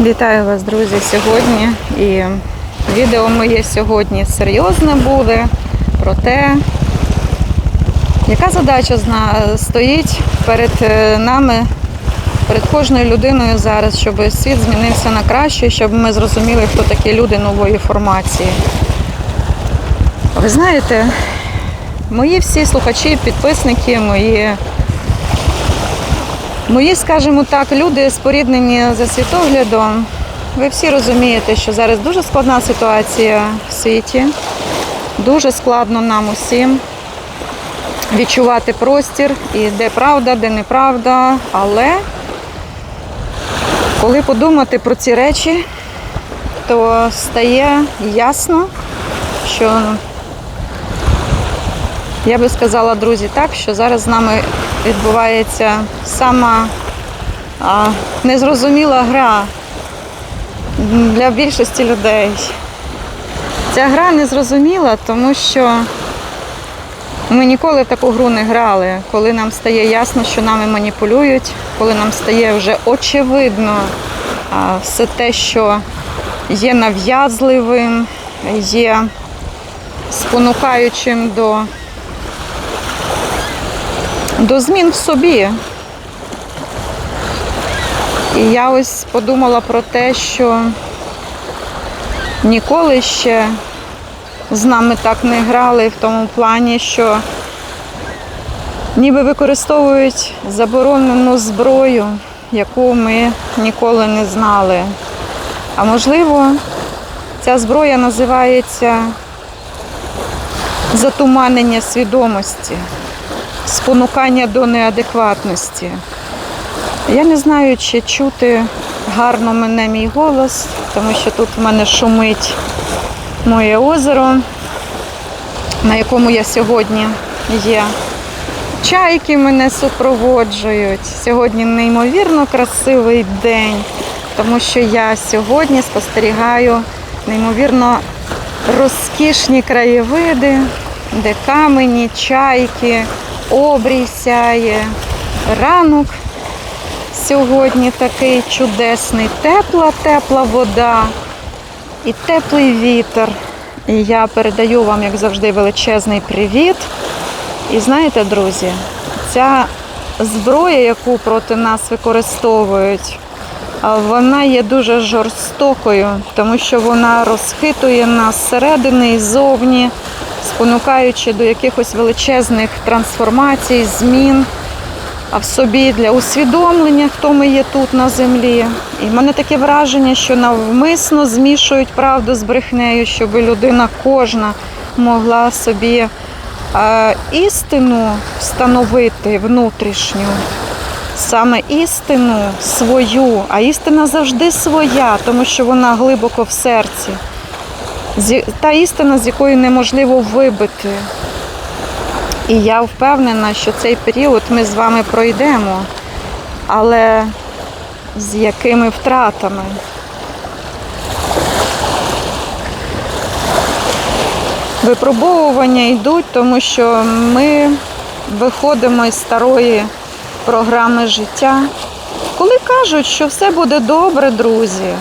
Вітаю вас, друзі, сьогодні. І відео моє сьогодні серйозне буде про те, яка задача стоїть перед е, нами, перед кожною людиною зараз, щоб світ змінився на краще, щоб ми зрозуміли, хто такі люди нової формації. Ви знаєте, мої всі слухачі, підписники, мої Мої, скажімо так, люди споріднені за світоглядом. Ви всі розумієте, що зараз дуже складна ситуація в світі. Дуже складно нам усім відчувати простір і де правда, де неправда. Але коли подумати про ці речі, то стає ясно, що я би сказала, друзі, так, що зараз з нами відбувається сама а, незрозуміла гра для більшості людей. Ця гра незрозуміла, тому що ми ніколи в таку гру не грали, коли нам стає ясно, що нами маніпулюють, коли нам стає вже очевидно а, все те, що є нав'язливим, є спонукаючим до до змін в собі. І я ось подумала про те, що ніколи ще з нами так не грали в тому плані, що ніби використовують заборонену зброю, яку ми ніколи не знали. А можливо, ця зброя називається затуманення свідомості спонукання до неадекватності. Я не знаю, чи чути гарно мене мій голос, тому що тут в мене шумить моє озеро, на якому я сьогодні є. Чайки мене супроводжують. Сьогодні неймовірно красивий день, тому що я сьогодні спостерігаю неймовірно розкішні краєвиди, де камені, чайки, обрій сяє. Ранок сьогодні такий чудесний, тепла, тепла вода і теплий вітер. І я передаю вам, як завжди, величезний привіт. І знаєте, друзі, ця зброя, яку проти нас використовують, вона є дуже жорстокою, тому що вона розхитує нас зсередини і ззовні, спонукаючи до якихось величезних трансформацій, змін в собі для усвідомлення, хто ми є тут на землі. І в мене таке враження, що навмисно змішують правду з брехнею, щоб людина кожна могла собі е, істину встановити внутрішню. Саме істину свою, а істина завжди своя, тому що вона глибоко в серці. Та істина, з якої неможливо вибити. І я впевнена, що цей період ми з вами пройдемо, але з якими втратами? Випробовування йдуть, тому що ми виходимо із старої програми життя. Коли кажуть, що все буде добре, друзі,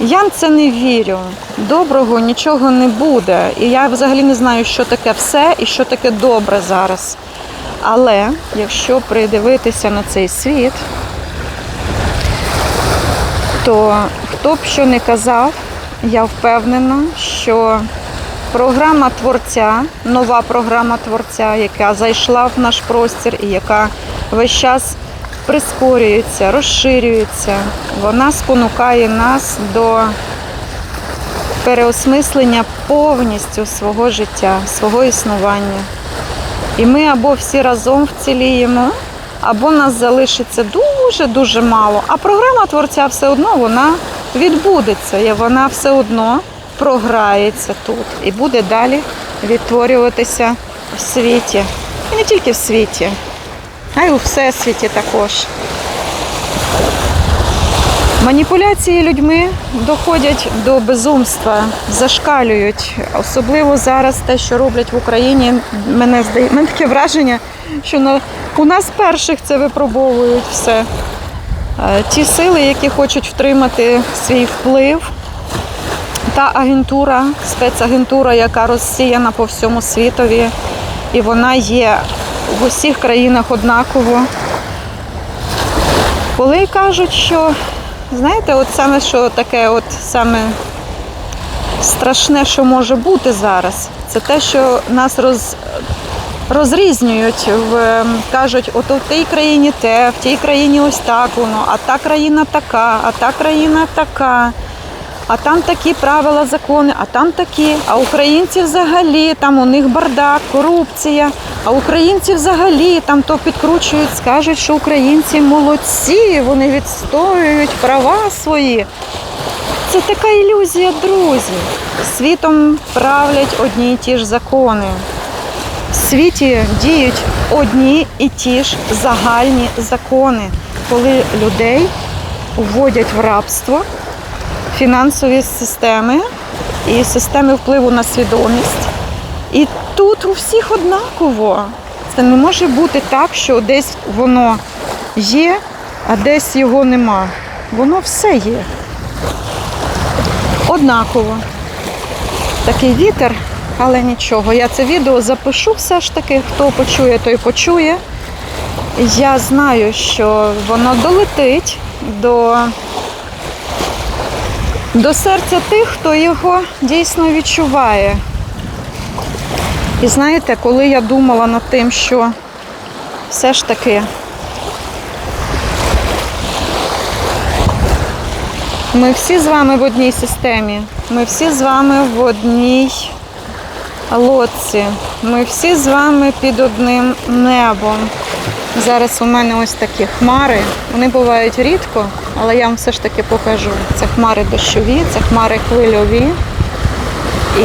я в це не вірю. Доброго нічого не буде. І я взагалі не знаю, що таке все і що таке добре зараз. Але якщо придивитися на цей світ, то хто б що не казав, я впевнена, що програма творця, нова програма творця, яка зайшла в наш простір і яка весь час прискорюється, розширюється, вона спонукає нас до переосмислення повністю свого життя, свого існування. І ми або всі разом вціліємо, або нас залишиться дуже-дуже мало. А програма творця все одно вона відбудеться, і вона все одно програється тут і буде далі відтворюватися в світі. І не тільки в світі, а й у всесвіті також. Маніпуляції людьми доходять до безумства, зашкалюють. Особливо зараз те, що роблять в Україні, мене здає мене таке враження, що на, у нас перших це випробовують все. Ті сили, які хочуть втримати свій вплив, та агентура, спецагентура, яка розсіяна по всьому світові, і вона є в усіх країнах однаково. Коли кажуть, що знаєте, от саме що таке, от саме страшне, що може бути зараз, це те, що нас роз, розрізнюють, в, кажуть, от у тій країні те, в тій країні ось так воно, а та країна така, а та країна така. А там такі правила, закони, а там такі. А українці взагалі, там у них бардак, корупція. А українці взагалі там то підкручують, скажуть, що українці молодці, вони відстоюють права свої. Це така ілюзія, друзі. Світом правлять одні й ті ж закони. В світі діють одні і ті ж загальні закони, коли людей вводять в рабство фінансові системи і системи впливу на свідомість. І тут у всіх однаково. Це не може бути так, що десь воно є, а десь його нема. Воно все є. Однаково. Такий вітер, але нічого. Я це відео запишу все ж таки. Хто почує, той почує. Я знаю, що воно долетить до до серця тих, хто його дійсно відчуває. І знаєте, коли я думала над тим, що все ж таки ми всі з вами в одній системі, ми всі з вами в одній лодці, ми всі з вами під одним небом. Зараз у мене ось такі хмари. Вони бувають рідко, але я вам все ж таки покажу. Це хмари дощові, це хмари хвильові. І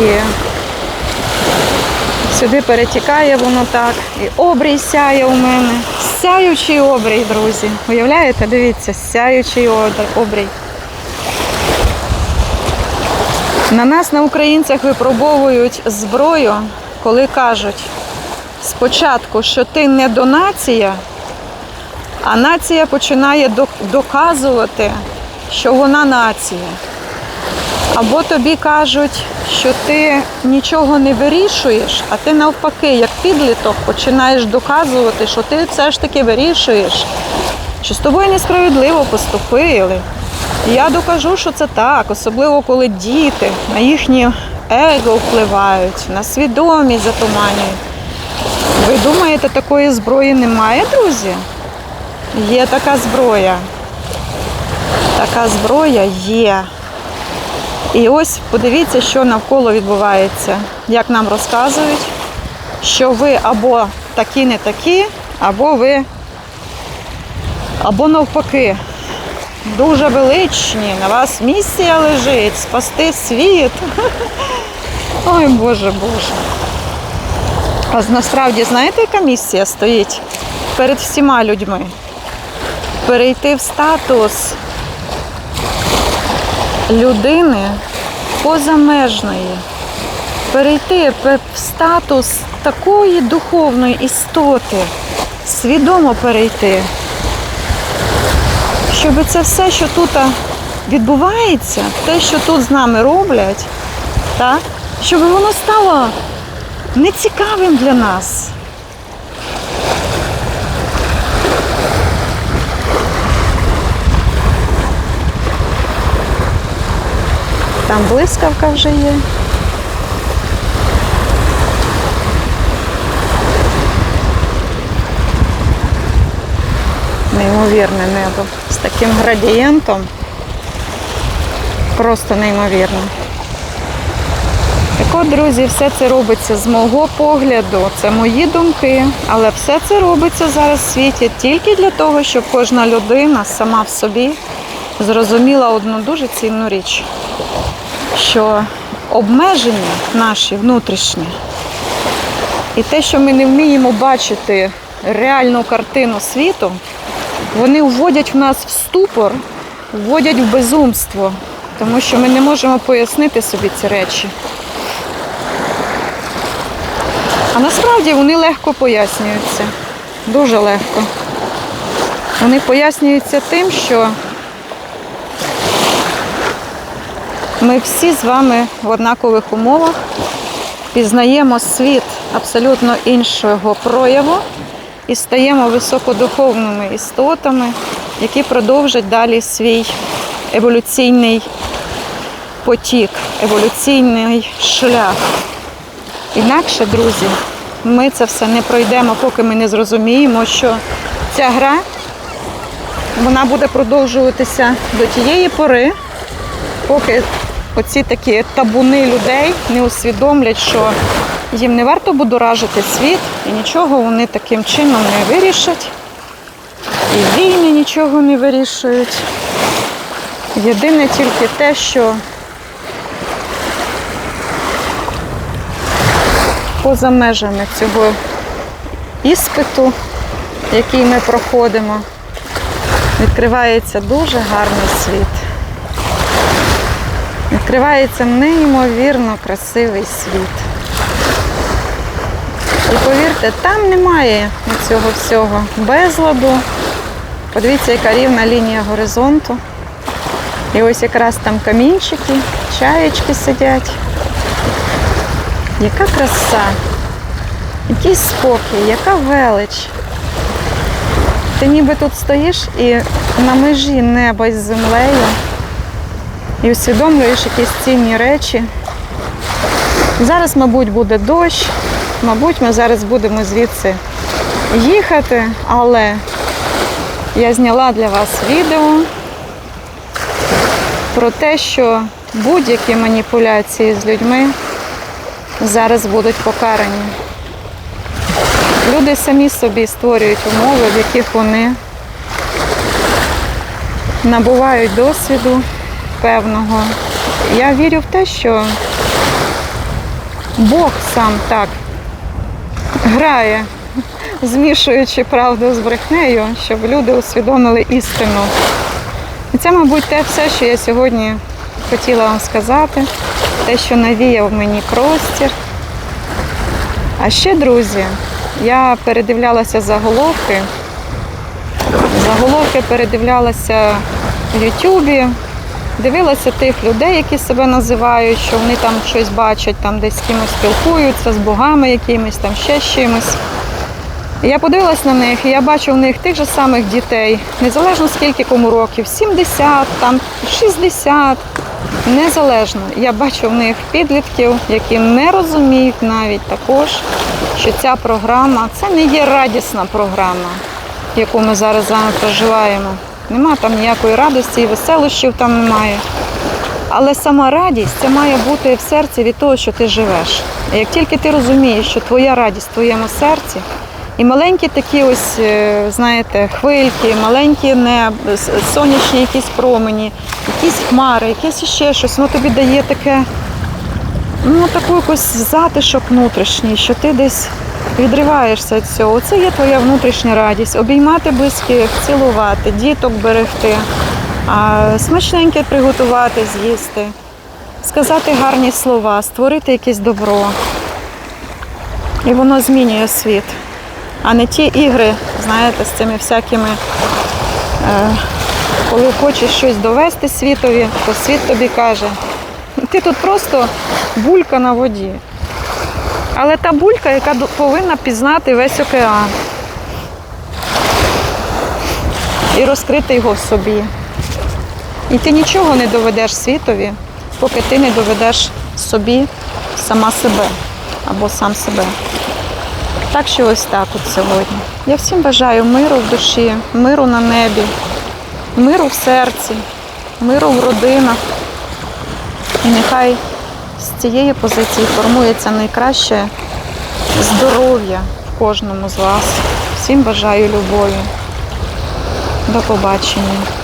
сюди перетікає воно так. І обрій сяє у мене. Сяючий обрій, друзі. Уявляєте? Дивіться, сяючий обрій. На нас, на українцях, випробовують зброю, коли кажуть спочатку, що ти не до нація, а нація починає доказувати, що вона нація. Або тобі кажуть, що ти нічого не вирішуєш, а ти навпаки, як підліток, починаєш доказувати, що ти все ж таки вирішуєш, що з тобою несправедливо поступили. І я докажу, що це так, особливо коли діти на їхнє его впливають, на свідомість затуманюють. Ви думаєте, такої зброї немає, друзі? Є така зброя. Така зброя є. І ось подивіться, що навколо відбувається. Як нам розказують, що ви або такі не такі, або ви, або навпаки, дуже величні, на вас місія лежить, спасти світ. Ой, Боже, Боже. А насправді, знаєте, яка місія стоїть перед всіма людьми? Перейти в статус людини позамежної, перейти в статус такої духовної істоти, свідомо перейти, щоб це все, що тут відбувається, те, що тут з нами роблять, так, щоб воно стало нецікавим для нас. Там блискавка вже є. Неймовірне небо з таким градієнтом. Просто неймовірно. Так от, друзі, все це робиться з мого погляду, це мої думки, але все це робиться зараз в світі тільки для того, щоб кожна людина сама в собі зрозуміла одну дуже цінну річ, що обмеження наші внутрішні і те, що ми не вміємо бачити реальну картину світу, вони вводять в нас в ступор, вводять в безумство, тому що ми не можемо пояснити собі ці речі. А насправді вони легко пояснюються. Дуже легко. Вони пояснюються тим, що ми всі з вами в однакових умовах пізнаємо світ абсолютно іншого прояву і стаємо високодуховними істотами, які продовжать далі свій еволюційний потік, еволюційний шлях. Інакше, друзі, ми це все не пройдемо, поки ми не зрозуміємо, що ця гра вона буде продовжуватися до тієї пори, поки оці такі табуни людей не усвідомлять, що їм не варто будоражити світ і нічого вони таким чином не вирішать. І війни нічого не вирішують. Єдине тільки те, що поза межами цього іспиту, який ми проходимо, відкривається дуже гарний світ. Відкривається неймовірно красивий світ. І повірте, там немає цього всього безладу. Подивіться, яка рівна лінія горизонту. І ось якраз там камінчики, чаєчки сидять. Яка краса, який спокій, яка велич. Ти ніби тут стоїш і на межі неба з землею і усвідомлюєш якісь цінні речі. Зараз, мабуть, буде дощ, мабуть, ми зараз будемо звідси їхати, але я зняла для вас відео про те, що будь-які маніпуляції з людьми зараз будуть покарані. Люди самі собі створюють умови, в яких вони набувають досвіду певного. Я вірю в те, що Бог сам так грає, змішуючи правду з брехнею, щоб люди усвідомили істину. І це, мабуть, те все, що я сьогодні хотіла вам сказати, те, що навіяв мені простір. А ще, друзі, я передивлялася заголовки. Заголовки передивлялася в Ютубі, дивилася тих людей, які себе називають, що вони там щось бачать, там десь з кимось спілкуються, з богами якимись, там ще з чимось. Я подивилась на них, і я бачу в них тих же самих дітей, незалежно скільки кому років, 70, там 60, незалежно. Я бачу в них підлітків, які не розуміють навіть також, що ця програма це не є радісна програма, яку ми зараз з вами проживаємо. Нема там ніякої радості і веселощів там немає. Але сама радість це має бути в серці від того, що ти живеш. І як тільки ти розумієш, що твоя радість в твоєму серці, і маленькі такі ось, е, знаєте, хвильки, маленькі неб, сонячні якісь промені, якісь хмари, якесь ще щось, воно тобі дає таке, ну таку якусь затишок внутрішній, що ти десь відриваєшся від цього. Це є твоя внутрішня радість. Обіймати близьких, цілувати, діток берегти, смачненьке приготувати, з'їсти, сказати гарні слова, створити якесь добро. І воно змінює світ. А не ті ігри, знаєте, з цими всякими, е, коли хочеш щось довести світові, то світ тобі каже, ти тут просто булька на воді. Але та булька, яка повинна пізнати весь океан і розкрити його в собі. І ти нічого не доведеш світові, поки ти не доведеш собі сама себе або сам себе. Так що ось так от сьогодні. Я всім бажаю миру в душі, миру на небі, миру в серці, миру в родинах. І нехай цієї позиції формується найкраще здоров'я в кожному з вас. Всім бажаю любові. До побачення.